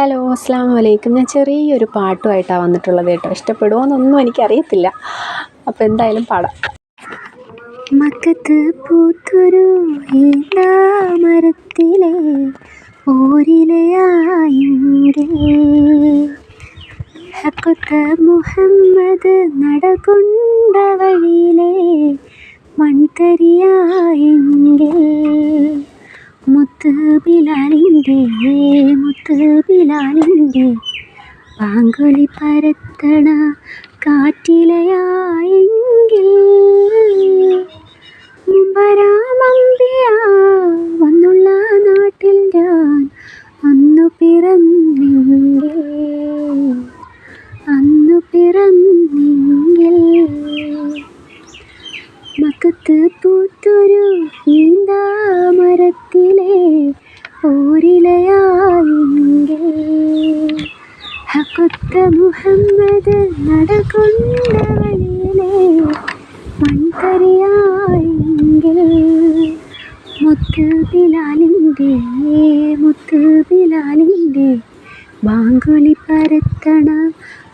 Hello അസ്സാം വലൈക്കും ഞാൻ ചെറിയൊരു പാട്ടുമായിട്ടാണ് വന്നിട്ടുള്ളത് കേട്ടോ. ഇഷ്ടപ്പെടുമോ എന്നൊന്നും എനിക്കറിയത്തില്ല. അപ്പോൾ എന്തായാലും പാടാം. മക്കത്ത് പൂത്തൊരു മരത്തിലെ ഊരിലെയായുത്ത മുഹമ്മദ് നടകൊണ്ട വഴിയിലെ മൺതരിയായെങ്കിൽ മുത്ത് ബിലാലിന്റെ മുത്ത് ബിലാലിന്റെ പാങ്കൊലി പരത്തണ കാറ്റിലയായെങ്കിൽ മുഹമ്മദ് നടക്കുന്ന വഴിയിലെ മൺകറിയായെങ്കിൽ മുത്ത് ബിലാലിന്റെ മുത്ത് ബിലാലിന്റെ ബാങ്കുലി പരത്തണ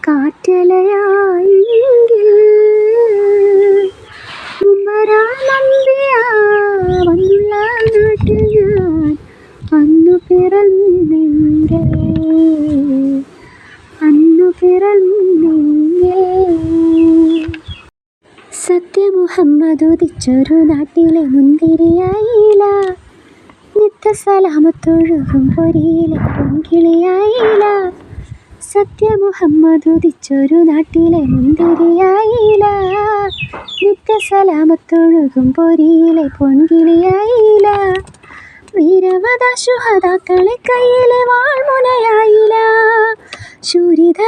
കാറ്റലയായെങ്കിൽ ഉമ്മരാനമ്പിയ വന്നുള്ള നാട്ടിൽ ഞാൻ അന്നു പിറന്നെങ്കിൽ അന്നു പിറന്നെങ്കിൽ സത്യമുഹമ്മദ് ഉദിച്ചൊരു നാട്ടിലെ മുന്തിരിയായില്ല നിത്യസലാമത്തൊഴുകും പൊരിയിലെ പൊൻകിളിയായില്ല സത്യമുഹമ്മദ് ഉദിച്ചൊരു നാട്ടിലെ മുന്തിരിയായില്ല നിത്യസലാമത്തൊഴുകും പൊരിയിലെ പൊൻകിളിയായില്ല വീരവത ശുഹതാക്കളെ കയ്യിലെ വാൾമുനയായില്ല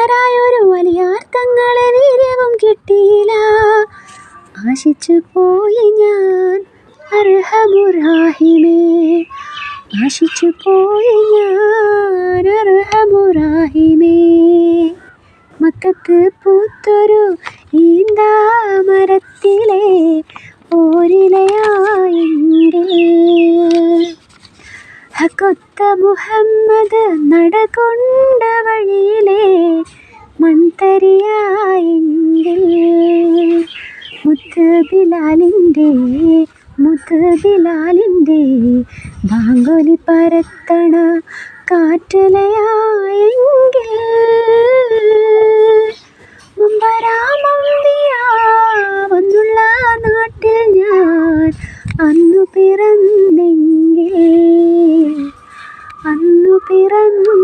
ശൂരിധരായൊരു വലിയാർ തങ്ങളെ വീര്യവും കിട്ടിയില്ല. ആശിച്ചു പോയി ഞാൻ അർഹമുറാഹിമേ. ആശിച്ചു പോയി ഞാൻ അർഹമുറാഹിമേ. മക്കത്ത് പൂത്തൊരു ഈന്താമരത്തിലെ ഓരിലയായെങ്കിൽ മുഹമ്മദ് നടകൊണ്ട ബിലാലിന്റെ മുത്ത് ബിലാലിന്റെ ബാങ്കൊലി പരത്തണ കാറ്റലയായെങ്കിൽ മുമ്പരാമന്തിയാവുന്നുള്ള നാട്ടിൽ ഞാൻ അന്നു പിറന്നെങ്കിൽ അന്നു പിറന്നു